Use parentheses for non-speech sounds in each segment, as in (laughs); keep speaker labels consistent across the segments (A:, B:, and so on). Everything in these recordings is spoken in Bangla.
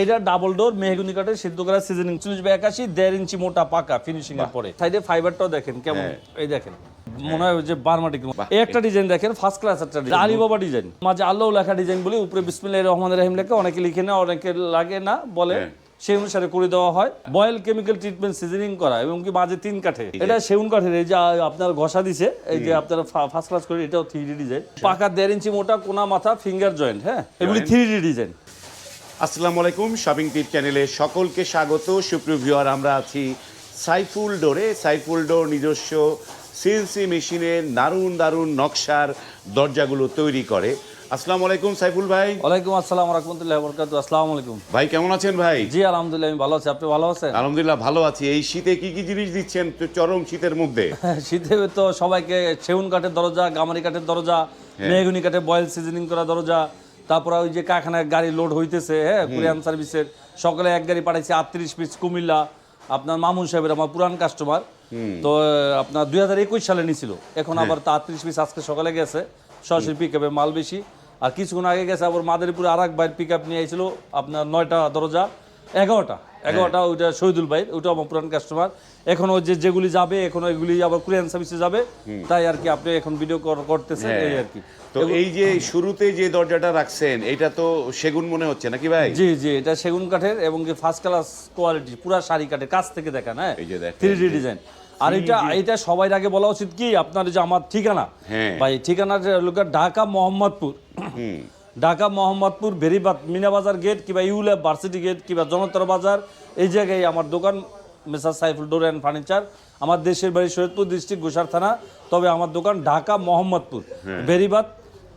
A: এইটা ডাবল ডোর মেহগুনি কাঠের সিদ্ধ করা সিজনিং চল্লিশ বাই একাশি দেড় ইঞ্চি মোটা পাকা ফিনিশিং এর পরে। সাইডে ফাইবারটাও দেখেন কেমন।
B: হ্যাঁ।
A: এই দেখেন। মনে হয় যে বারমাটিক। এই একটা ডিজাইন দেখেন ফার্স্ট ক্লাস একটা ডিজাইন আলিবাবা ডিজাইন মাঝে আল্লাহ লেখা ডিজাইন বলি উপরে বিসমিল্লাহির রহমানির রহিম লেখা অনেকে লিখে না অনেকে লাগে না বলে।
B: হ্যাঁ।
A: সেই অনুসারে করে দেওয়া হয়। বয়েল কেমিক্যাল ট্রিটমেন্ট সিজনিং করা এবং কি মাঝে তিন কাঠে। এটা সেগুন কাঠের এই যে আপনার ঘষা দিছে এই যে আপনার ফার্স্ট ক্লাস করে এটাও থ্রি ডি ডিজাইন পাকা দেড় ইঞ্চি মোটা কোনা মাথা ফিঙ্গার জয়েন্ট হ্যাঁ? এগুলি থ্রি ডি ডিজাইন
B: আসসালামু আলাইকুম শপিং টিপ চ্যানেলে সকলকে স্বাগত। সুপ্রিয় ভিউয়ার আমরা আছি সাইফুল ডোরে। সাইফুল ডোর নিজস্ব সিএনসি মেশিনে দারুণ দারুণ নকশার দরজাগুলো তৈরি করে। আসসালামু আলাইকুম সাইফুল ভাই।
A: ওয়ালাইকুম আসসালাম রহমতুল্লাহ বরকাত আসসালামু আলাইকুম।
B: ভাই কেমন আছেন ভাই?
A: জি আলহামদুলিল্লাহ আমি ভালো আছি। আপনি ভালো আছেন?
B: আলহামদুলিল্লাহ ভালো আছি। এই শীতে কি কি জিনিস দিচ্ছেন? চরম শীতের মধ্যে। (laughs)
A: শীতে তো সবাইকে সেগুন কাঠের দরজা গামারি কাঠের দরজা মেহগুনি কাঠের বয়েল সিজনিং করা দরজা তারপরে ওই যে কারখানায় গাড়ি লোড হইতেছে হ্যাঁ কুরিয়ান সার্ভিসের সকালে এক গাড়ি পাঠাইছে আটত্রিশ পিস কুমিল্লা। আপনার মামুন সাহেবের আমার পুরান কাস্টমার তো আপনার দুই হাজার একুশ সালে নিছিল। এখন আবার তা আটত্রিশ পিস আজকে সকালে গেছে। সরাসরি পিক আপে মাল বেশি। আর কিছুক্ষণ আগে গেছে আবার মাদারীপুরে আর এক বাইর পিক আপ নিয়ে আইছিল আপনার নয়টা দরজা এগারোটা। এগারোটা ওইটা শহীদুল ভাই ওইটা আমার পুরান কাস্টমার এখন ওই যে যেগুলি যাবে এখন ওইগুলি আবার কুরিয়ান সার্ভিসে যাবে। তাই আর কি আপনি এখন ভিডিও করতেছেন এই আর কি।
B: তো এই যে শুরুতে যে দরজাটা রাখছেন এটা তো সেগুন মনে হচ্ছে নাকি ভাই?
A: জি জি এটা সেগুন কাঠের এবং কি ফার্স্ট ক্লাস কোয়ালিটি পুরা শাড়ি কাঠের কাছ থেকে দেখেন হ্যাঁ?
B: যে দেখেন,
A: থ্রি ডি ডিজাইন আর এটা এটা সবাই আগে বলা উচিত কি আপনার যে আমার ঠিকানা।
B: হ্যাঁ।
A: ভাই ঠিকানাটা হলো গিয়ে ঢাকা মোহাম্মদপুর।
B: হুম।
A: ঢাকা মোহাম্মদপুর বেরিবাদ মিনাবাজার গেট কিংবা ইউল্যাব ভার্সিটি গেট কিংবা জনতর বাজার এই জায়গায় আমার দোকান messrs Saiful door and furniture. আমার দেশের বাড়ি সৈয়দপুর ডিস্ট্রিক্ট গুসার থানা তবে আমার দোকান Dhaka Mohammadpur. Beribadh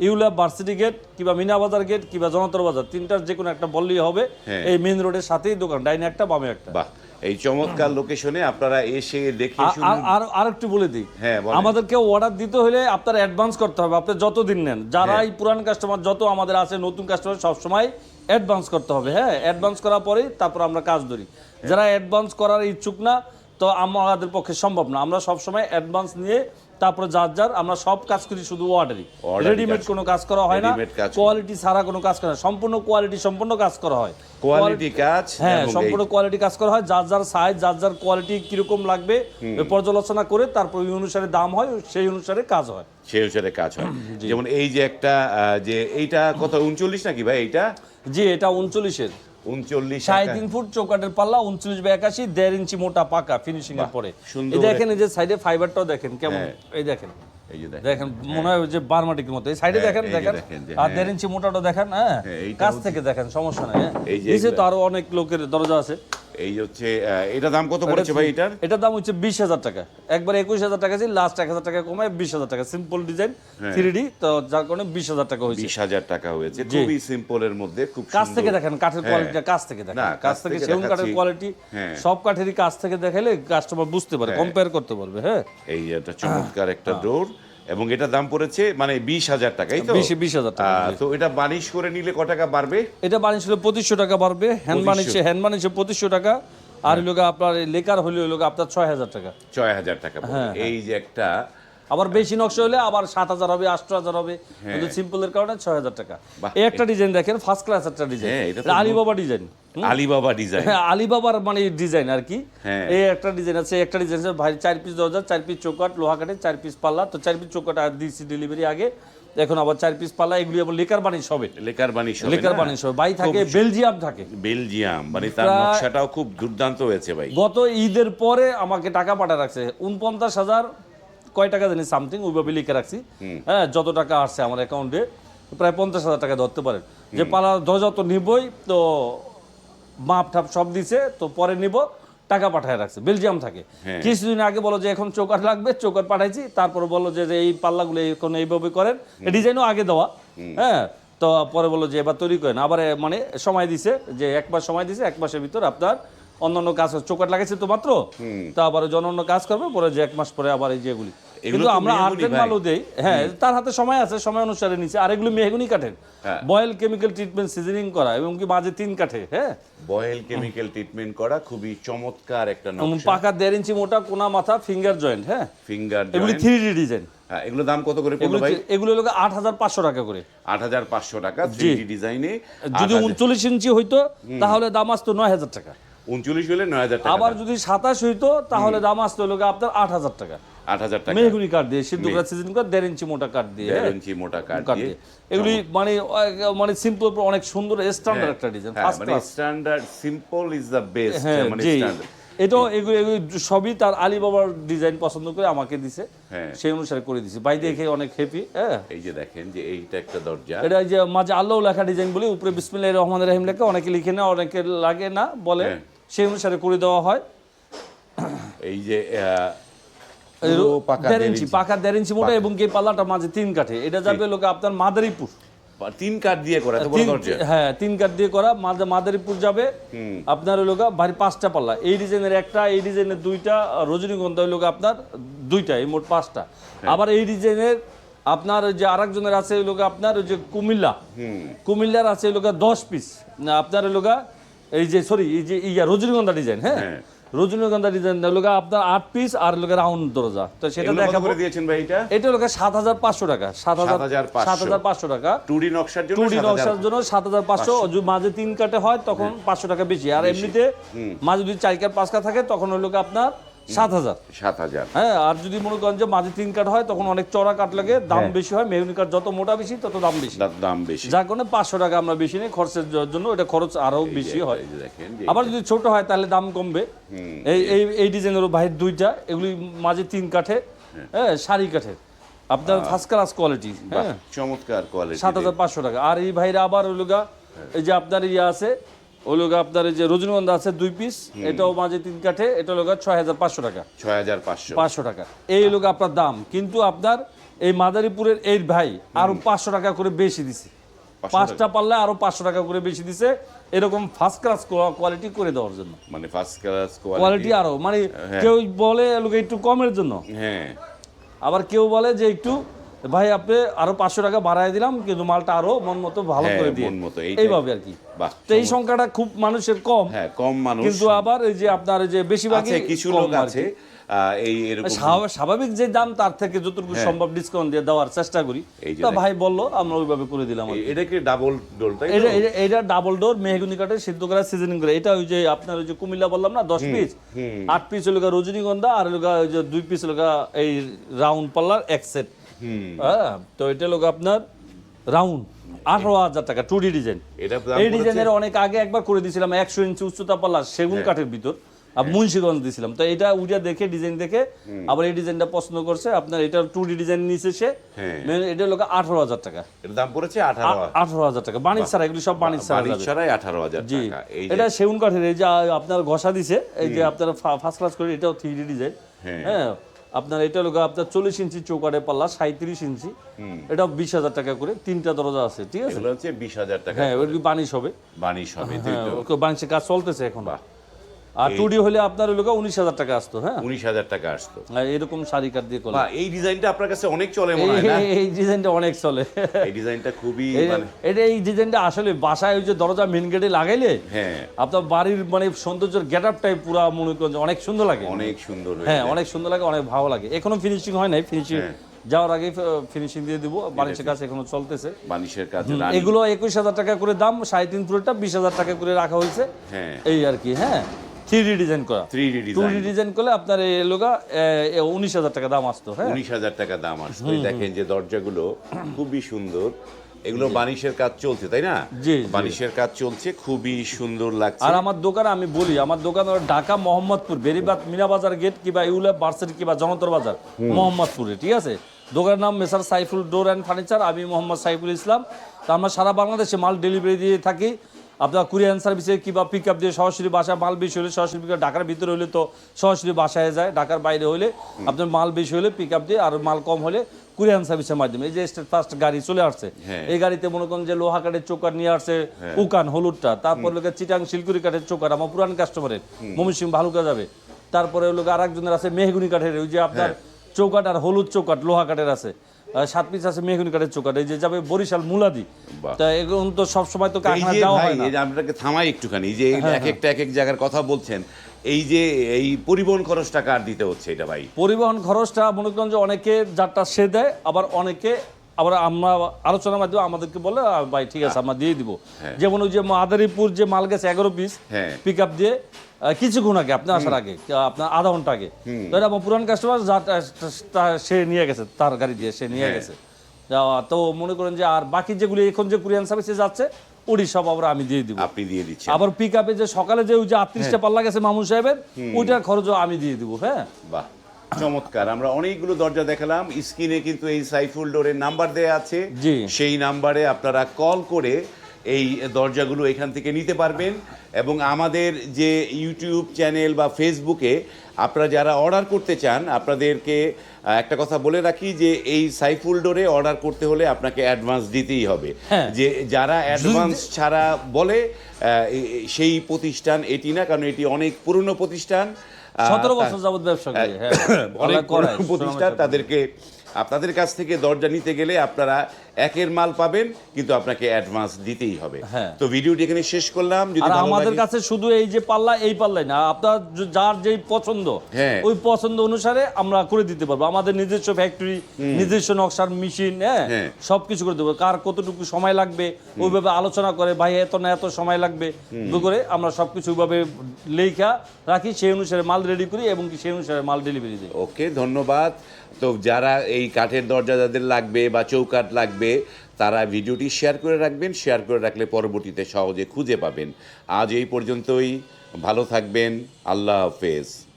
A: ULAB varsity gate কিংবা মিনাবাজার গেট কিংবা জনতর বাজার তিনটার যে কোনো একটা বললেই হবে।
B: হ্যাঁ।
A: এই মেন রোডের সাথেই দোকান ডাইনে একটা বামে একটা।
B: এই চমৎকার লোকেশনে আপনারা এসে দেখে
A: আর- আর- একটু বলে দিই।
B: হ্যাঁ।
A: আমাদেরকে অর্ডার দিতে হলে আপনার অ্যাডভান্স করতে হবে। আপনি যত দিন নেন যারা এই পুরান কাস্টমার যত আমাদের আছে নতুন কাস্টমার সবসময় অ্যাডভান্স করতে হবে। হ্যাঁ অ্যাডভান্স করার পরেই তারপর আমরা কাজ ধরি। যারা অ্যাডভান্স করার ইচ্ছুক না তো আমাদের পক্ষে সম্ভব না। আমরা সবসময় অ্যাডভান্স নিয়ে তারপরে যার যার আমরা সব কাজ করি শুধু অর্ডারই রেডিমেড কোনো কাজ করা হয় না। কোয়ালিটি ছাড়া কোনো কাজ করা সম্পূর্ণ কোয়ালিটি সম্পূর্ণ কাজ করা হয়।
B: কোয়ালিটি কাজ
A: হ্যাঁ সম্পূর্ণ কোয়ালিটি কাজ করা হয়। যার যার সাইজ যার যার কোয়ালিটি কীরকম লাগবে পর্যালোচনা করে তারপর ওই অনুসারে দাম হয় সেই অনুসারে কাজ হয়।
B: সেই অনুসারে কাজ হয়। (clears throat) যেমন এই যে একটা যে এইটা কত উনচল্লিশ নাকি ভাই এইটা?
A: জি এটা উনচল্লিশের।
B: উনচল্লিশ
A: সাড়ে তিন ফুট চৌকাটের পাল্লা উনচল্লিশ বাই একাশি দেড় ইঞ্চি মোটা পাকা ফিনিশিং এর পরে। দেখেন এই যে সাইডে ফাইবারটাও দেখেন কেমন
B: হ্যাঁ।
A: এই দেখেন।
B: এই যে দেখেন।
A: দেখেন মনে হয় যে বারমাটিকের মতো। এই সাইডে
B: হ্যাঁ,
A: দেখেন দেখেন। আর
B: হ্যাঁ।
A: দেড় ইঞ্চি মোটাটা দেখেন হ্যাঁ।
B: হ্যাঁ,
A: কাছ থেকে দেখেন সমস্যা নাই হ্যাঁ।
B: এই যে
A: নিচে তো আরও অনেক লোকের দরজা আছে।
B: এই হচ্ছে এটা দাম কত পড়েছে ভাই এটার?
A: এটার দাম হচ্ছে বিশ হাজার টাকা। একবার একুশ হাজার টাকা ছিল লাস্ট এক হাজার টাকা কমায় বিশ হাজার টাকা। সিম্পল ডিজাইন
B: হ্যাঁ।
A: থ্রি তো যার কারণে বিশ হাজার টাকা হয়েছে।
B: বিশ হাজার টাকা হয়েছে। খুবই সিম্পলের মধ্যে খুব
A: কাছ থেকে দেখেন কাঠের
B: হ্যাঁ।
A: কোয়ালিটিটা কাছ থেকে দেখেন।
B: না,
A: কাছ থেকে সেগুন কাঠের কোয়ালিটি
B: হ্যাঁ।
A: সব কাঠেরই কাছ থেকে দেখালে কাস্টমার বুঝতে পারে কম্পেয়ার করতে পারবে হ্যাঁ।
B: এই একটা চমৎকার একটা ডোর এবং এটা দাম পড়েছে মানে বিশ হাজার টাকা এই তো?
A: বিশ বিশ হাজার টাকা
B: তো এটা বানিশ করে নিলে ক টাকা বাড়বে?
A: এটা বানিশ হলে পঁচিশশো টাকা বাড়বে হ্যান্ড বানিশে হ্যান্ড বানিশে পঁচিশশো টাকা আর হলো আপনার লেকার হলে হলো আপনার ছয় হাজার টাকা।
B: ছয় হাজার টাকা
A: হ্যাঁ,
B: এই যে একটা
A: আবার বেশি নকশা হলে আবার সাত হাজার হবে আট হাজার হবে। কিন্তু সিম্পলের কারণে ছয় হাজার টাকা। এই একটা ডিজাইন দেখেন ফার্স্ট ক্লাস একটা ডিজাইন
B: হ্যাঁ,
A: আলিবাবা ডিজাইন
B: আলিবাবা ডিজাইন
A: হ্যাঁ আলিবাবার মানে ডিজাইন আর কি।
B: হ্যাঁ।
A: এই একটা ডিজাইন আছে একটা ডিজাইন আছে ভাই চার পিস দরজা চার পিস চৌকাট লোহা কাঠে চার পিস পাল্লা। তো চার পিস চৌকাট আর ডেলিভারি আগে। এখন আবার চার পিস পাল্লা এগুলি আবার লেকার বানিশ হবে।
B: লেকার বানিশ হবে
A: লেকার? বানিশ হবে। বাই থাকে বেলজিয়াম থাকে।
B: বেলজিয়াম মানে তার নকশাটাও খুব দুর্দান্ত হয়েছে ভাই।
A: গত ঈদের পরে আমাকে টাকা পাঠা রাখছে। উনপঞ্চাশ হাজার কয় টাকা জানি সামথিং ওইভাবে লিখে রাখছি। হ্যাঁ যত টাকা আসছে আমার অ্যাকাউন্টে প্রায় পঞ্চাশ হাজার টাকা ধরতে পারেন। যে পালা দরজা তো নিবই তো মাপ ঠাপ সব দিছে তো পরে নিব টাকা পাঠায় রাখছে বেলজিয়াম থাকে।
B: হ্যাঁ।
A: কিছুদিন আগে বলো যে এখন চৌকাট লাগবে চৌকাট পাঠাইছি তারপরে বলল যে এই পাল্লাগুলো এখন এইভাবে করেন ডিজাইনও আগে দেওয়া হ্যাঁ তো পরে বলল যে এবার তৈরি করেন। আবার মানে সময় দিছে যে এক মাস সময় দিছে এক মাসের ভিতর আপনার অন্যান্য কাজ চৌকাট লাগাইছে তো মাত্র? তো আবার ওই অন্যান্য কাজ করবে পরে যে এক মাস পরে আবার এই যেগুলি কিন্তু আমরা আর্টের মালও দেই। হ্যাঁ তার হাতে সময় আছে সময় অনুসারে নিচে আর এগুলো মেহগুনি কাঠের।
B: হ্যাঁ।
A: বয়েল কেমিক্যাল ট্রিটমেন্ট সিজনিং করা এবং কি মাঝে তিন কাঠে হ্যাঁ?
B: বয়েল কেমিক্যাল ট্রিটমেন্ট করা খুবই চমৎকার একটা নকশা।
A: পাকা দেড় ইঞ্চি মোটা কোনা মাথা ফিঙ্গার জয়েন্ট হ্যাঁ?
B: ফিঙ্গার
A: এগুলি থ্রি ডি ডিজাইন।
B: হ্যাঁ এগুলো দাম কত করে পড়ল ভাই?
A: এগুলো হলো আট হাজার পাঁচশো টাকা করে।
B: আট হাজার পাঁচশো টাকা থ্রি ডিজাইনে।
A: যদি উনচল্লিশ ইঞ্চি হইতো তাহলে দাম আসতো নয় হাজার টাকা।
B: উনচল্লিশ হলে নয় হাজার টাকা।
A: আবার যদি সাতাশ হইতো তাহলে দাম আসতো হলো আপনার আট হাজার টাকা।
B: আট হাজার টাকা।
A: মেহগুনি কাঠ দিয়ে সিদ্ধ করা সিজন কাঠ দেড় ইঞ্চি মোটা কাঠ দিয়ে
B: দেড়
A: হ্যাঁ,
B: ইঞ্চি মোটা কাঠ
A: কাঠ
B: দিয়ে।
A: এগুলি মানে মানে সিম্পল অনেক সুন্দর স্ট্যান্ডার্ড একটা ডিজাইন
B: হ্যাঁ
A: ফার্স্ট
B: মানে standard simple is the best মানে স্ট্যান্ডার্ড
A: এটাও এগুলো সবই তার আলিবাবার ডিজাইন পছন্দ করে আমাকে দিছে।
B: হ্যাঁ।
A: সেই অনুসারে করে দিছি। দেখে অনেক হ্যাপি হ্যাঁ।
B: এই যে দেখেন যে এইটা একটা দরজা।
A: এটা যে মাঝে আল্লাহ লেখা ডিজাইন বলি উপরে বিসমিল্লাহ রহমান রহিম লেখা অনেকে লিখে না অনেকে লাগে না বলে।
B: হ্যাঁ।
A: সেই অনুসারে করে দেওয়া হয়।
B: এই যে। পাকা
A: দেড় ইঞ্চি। মোটা এবং এই পাল্লাটা মাঝে তিন কাঠে। এটা যাবে লোকে আপনার মাদারীপুর।
B: তিন কাঠ দিয়ে করা
A: হ্যাঁ তিন কাঠ দিয়ে করা মাদা- মাদারীপুর যাবে। আপনার হলো বাড়ি পাঁচটা পাল্লা। এই ডিজাইনের একটা এই ডিজাইনের দুইটা রজনীগন্ধা হলো আপনার দুইটা এই মোট পাঁচটা।
B: হ্যাঁ।
A: আবার এই ডিজাইনের আপনার যে আরেকজনের আছে ওই লোক আপনার ওই যে কুমিল্লা। কুমিল্লার আছে ওই লোক দশ পিস। আপনার ওই লোক এই যে সরি এই যে ইয়া রজনীগন্ধা ডিজাইন হ্যাঁ?
B: হ্যাঁ।
A: রজনীগন্ধা ডিজাইন লোক আপনার আট পিস আর লোকের রাউন্ড দরজা। তো সেটা দেখা
B: করে দিয়েছেন ভাই এটা?
A: এটা লোক সাত হাজার পাঁচশো টাকা সাত হাজার সাত হাজার পাঁচশো। টাকা।
B: টুডি নকশার জন্য
A: টুডি
B: 7,000
A: নকশার জন্য সাত হাজার পাঁচশো। মাঝে তিন কাটে হয় তখন পাঁচশো টাকা বেশি। আর এমনিতে মাঝে যদি চার কাট পাঁচ কাট থাকে তখন হলো গিয়ে আপনার সাত হাজার।
B: সাত হাজার।
A: হ্যাঁ আর যদি মনে করেন যে মাঝে তিন কাঠ হয় তখন অনেক চড়া কাঠ লাগে দাম বেশি হয় মেহগুনি কাঠ যত মোটা বেশি তত দাম বেশি।
B: দাম বেশি।
A: যার কারণে পাঁচশো টাকা আমরা বেশি নেই খরচের জন্য এটা খরচ আরও বেশি হয়।
B: দেখেন
A: আবার যদি ছোট হয় তাহলে দাম কমবে। এই এই এই ডিজাইনের বাইরের দুইটা এগুলি মাঝে তিন কাঠে হ্যাঁ। শাড়ি কাঠের। আপনার ফার্স্ট ক্লাস কোয়ালিটি হ্যাঁ।
B: চমৎকার কোয়ালিটি
A: সাত হাজার পাঁচশো টাকা। আর এই ভাইরা আবার ওই লোকা এই যে আপনার ইয়ে আছে ওই লোকা আপনার যে রজনীগন্ধা আছে দুই পিস এটাও মাঝে তিন কাঠে এটা লোকা ছয় হাজার পাঁচশো টাকা।
B: ছয় হাজার পাঁচশো।
A: পাঁচশো টাকা। এই লোক আপনার দাম কিন্তু আপনার এই মাদারীপুরের এই ভাই আরও পাঁচশো টাকা করে বেশি দিছে। পাঁচটা পারলে আরও পাঁচশো টাকা করে বেশি দিছে এরকম ফার্স্ট ক্লাস কোয়ালিটি করে দেওয়ার জন্য।
B: মানে ফার্স্ট ক্লাস
A: কোয়ালিটি আরও মানে কেউ বলে লোকে একটু কমের জন্য।
B: হ্যাঁ।
A: আবার কেউ বলে যে একটু ভাই আপনি আরও পাঁচশো টাকা বাড়ায় দিলাম কিন্তু মালটা আরও মন মতো ভালো
B: হ্যাঁ,
A: করে দিয়ে।
B: মতো,
A: এইভাবে আর কি। তো এই সংখ্যাটা খুব মানুষের কম।
B: হ্যাঁ কম মানুষ।
A: কিন্তু আবার এই যে আপনার যে বেশিরভাগ
B: আছে কিছু লোক আছে এই এরকম
A: স্বাভাবিক- যে দাম তার থেকে যতটুকু সম্ভব ডিসকাউন্ট দিয়ে দেওয়ার চেষ্টা করি।
B: হ্যাঁ।
A: তা ভাই বলল আমরা ওইভাবে করে দিলাম
B: এটা কি ডাবল ডোর তাই
A: এটা ডাবল ডোর মেহগুনি কাঠের সিদ্ধ করা সিজনিং করে। এটা ওই যে আপনার ওই যে কুমিল্লা বললাম না দশ পিস আট পিস হলো রজনীগন্ধা আর হলো ওই যে দুই পিস হলো এই রাউন্ড পাল্লার এক সেট হ্যাঁ তো এটা হলো আপনার রাউন্ড আঠারো হাজার টাকা টু ডি ডিজাইন এই ডিজাইনের অনেক আগে একবার করে দিয়েছিলাম একশো ইঞ্চি উচ্চতা পাল্লা সেগুন
B: হ্যাঁ।
A: কাঠের ভিতর। আর মুন্সিগঞ্জ দিয়েছিলাম তো এটা উইটা দেখে ডিজাইন দেখে আবার এই ডিজাইনটা পছন্দ করছে। আপনার এটা টু ডি ডিজাইন নিয়েছে সে।
B: হ্যাঁ।
A: মানে এটা হলো আঠারো হাজার টাকা।
B: এটার দাম পড়েছে আঠারো
A: হাজার টাকা। বাণিজ্য ছাড়া এগুলি সব বাণিজ্য ছাড়া
B: ছাড়াই আঠারো হাজার
A: জি। এটা সেগুন কাঠের এই যে আপনার ঘষা দিছে এই যে আপনার ফার্স্ট ক্লাস করে এটাও থ্রি ডি ডিজাইন
B: হ্যাঁ।
A: আপনার এটা লোক আপনার চল্লিশ ইঞ্চি চৌকাটে পাল্লা সাঁত্রিশ ইঞ্চি। এটা বিশ হাজার টাকা করে। তিনটা দরজা আছে ঠিক আছে?
B: বিশ হাজার টাকা
A: হ্যাঁ বানিশ হবে।
B: বানিশ হবে
A: হ্যাঁ বানিশের কাজ চলতেছে এখন। আর হলে আপনার লোক উনিশ হাজার টাকা আসতো হ্যাঁ?
B: উনিশ হাজার টাকা আসতো।
A: এরকম শাড়ি কাঠ দিয়ে করলে
B: বা এই ডিজাইনটা আপনার কাছে অনেক চলে মনে হয় না?
A: এই- ডিজাইনটা অনেক চলে।
B: এই ডিজাইনটা খুবই মানে
A: এটা এই ডিজাইনটা আসলে বাসায় ওই যে দরজা মেন গেটে লাগাইলে
B: হ্যাঁ।
A: আপনার বাড়ির মানে সৌন্দর্যের গেট আপটাই পুরা মনে করেন অনেক সুন্দর লাগে।
B: অনেক সুন্দর
A: হ্যাঁ অনেক সুন্দর লাগে অনেক ভালো লাগে। এখনও ফিনিশিং হয় নাই ফিনিশিং
B: হ্যাঁ।
A: যাওয়ার আগে ফিনিশিং দিয়ে দিব। বাণিজ্যের কাজ এখনও চলতেছে।
B: বানিশের কাছে
A: এগুলো একুশ হাজার টাকা করে দাম সাড়ে তিন ফুটটা বিশ হাজার টাকা করে রাখা হয়েছে।
B: হ্যাঁ।
A: এই আর কি হ্যাঁ। থ্রি ডি ডিজাইন করা
B: থ্রি ডিজাইন
A: ডি ডিজাইন করলে আপনার এই উনিশ হাজার টাকা দাম আসতো হ্যাঁ?
B: উনিশ হাজার টাকা দাম আসতো। দেখেন যে দরজাগুলো খুবই সুন্দর। এগুলো বানিশের কাজ চলছে তাই না। বানিশের কাজ চলছে খুবই সুন্দর লাগছে।
A: আর আমার দোকানে আমি বলি আমার দোকান ঢাকা মোহাম্মদপুর বেরিবাদ মিনাবাজার গেট কিংবা ইউলা ভার্সিটি কিংবা জনতর বাজার মোহাম্মদপুরে ঠিক আছে? দোকানের নাম messrs Saiful door and furniture আমি মোহাম্মদ সাইফুল ইসলাম। তা আমরা সারা বাংলাদেশে মাল ডেলিভারি দিয়ে থাকি। আপনার কুরিয়ান সার্ভিসে কিংবা পিক আপ দিয়ে সরাসরি বাসা মাল বেশি হলে সরাসরি up, ঢাকার ভিতরে হলে তো সরাসরি বাসায় যায় ঢাকার বাইরে হলে আপনার মাল বেশি হলে পিক আপ দিয়ে আর মাল কম হলে কুরিয়ান সার্ভিসের মাধ্যমে। এই যে স্টেট ফার্স্ট গাড়ি চলে আসছে
B: হ্যাঁ।
A: এই গাড়িতে মনে করেন যে লোহা কাঠের চোকার নিয়ে আসছে উকান হলুদটা তারপর লোকের চিটাং শিলকুড়ি কাঠের চোকার আমার পুরান কাস্টমারের মমি সিং ভালুকা যাবে। তারপরে লোক আর একজনের আছে মেহগুনি কাঠের ওই যে আপনার
B: হ্যাঁ।
A: চৌকাট আর হলুদ চৌকাট লোহা কাঠের আছে। সাত পিস আছে মেহগুনি কাঠের এই যে যাবে বরিশাল মুলাদি। তা এখন তো সবসময় তো কারখানা যাওয়া হয় না। হ্যাঁ,
B: যে আপনাকে থামাই একটুখানি যে এই এক একটা এক এক জায়গার কথা বলছেন এই যে এই পরিবহন খরচটা কার দিতে হচ্ছে এটা ভাই?
A: পরিবহন খরচটা মনে করেন যে অনেকে যারটা সে দেয় আবার অনেকে আবার আমরা আলোচনার মাধ্যমে আমাদেরকে বলে ভাই ঠিক আছে আমরা দিয়ে দিব। যেমন ওই যে মাদারীপুর যে মাল গেছে এগারো পিস
B: হ্যাঁ।
A: পিক আপ দিয়ে কিছুক্ষণ আগে আপনি আসার আগে আপনার আধা ঘণ্টা আগে। তো আমার পুরান কাস্টমার যা সে নিয়ে গেছে তার গাড়ি দিয়ে সে নিয়ে
B: হ্যাঁ।
A: গেছে। তা- তো মনে করেন যে আর বাকি যেগুলো এখন যে কুরিয়ান সার্ভিসে যাচ্ছে ওটি সব আবার আমি দিয়ে দিব।
B: আপনি দিয়ে দিচ্ছেন।
A: আবার পিক আপে যে সকালে যে ওই যে আটত্রিশটা পাল্লা গেছে মামুন সাহেবের ওইটার খরচও আমি দিয়ে দিব হ্যাঁ।
B: বাহ। চমৎকার। আমরা অনেকগুলো দরজা দেখালাম। স্ক্রিনে কিন্তু এই সাইফুল ডোরের নাম্বার দেয়া আছে। সেই নাম্বারে আপনারা কল করে এই দরজাগুলো এখান থেকে নিতে পারবেন এবং আমাদের যে ইউটিউব চ্যানেল বা ফেসবুকে আপনারা যারা অর্ডার করতে চান আপনাদেরকে একটা কথা বলে রাখি যে এই সাইফুল ডোরে অর্ডার করতে হলে আপনাকে অ্যাডভান্স দিতেই হবে।
A: হ্যাঁ।
B: যে যারা অ্যাডভান্স ছাড়া বলে সেই প্রতিষ্ঠান এটি না কারণ এটি অনেক পুরনো প্রতিষ্ঠান।
A: সতেরো বছর যাবত ব্যবসা করি হ্যাঁ।
B: অনেক প্রতিষ্ঠান তাদেরকে আপনাদের কাছ থেকে দরজা নিতে গেলে আপনারা একের মাল পাবেন কিন্তু আপনাকে অ্যাডভান্স দিতেই হবে।
A: হ্যাঁ।
B: তো ভিডিওটি এখানে শেষ করলাম যদি
A: আমাদের কাছে শুধু এই যে পাল্লা এই পাল্লাই না আপনার যার যেই পছন্দ
B: হ্যাঁ।
A: ওই পছন্দ অনুসারে আমরা করে দিতে পারব। আমাদের নিজস্ব ফ্যাক্টরি নিজস্ব নকশার মেশিন হ্যাঁ
B: হ্যাঁ।
A: সবকিছু করে দেবো। কার কতটুকু সময় লাগবে ওইভাবে আলোচনা করে ভাই এত না এত সময় লাগবে। করে আমরা সবকিছু ওইভাবে লেখা রাখি সেই অনুসারে মাল রেডি করি এবং সেই অনুসারে মাল ডেলিভারি দিই।
B: ওকে ধন্যবাদ। তো যারা এই কাঠের দরজা যাদের লাগবে বা চৌকাঠ লাগবে তারা ভিডিওটি শেয়ার করে রাখবেন, শেয়ার করে রাখলে পরবর্তীতে সহজে খুঁজে পাবেন। আজ এই পর্যন্তই, ভালো থাকবেন, আল্লাহ হাফেজ।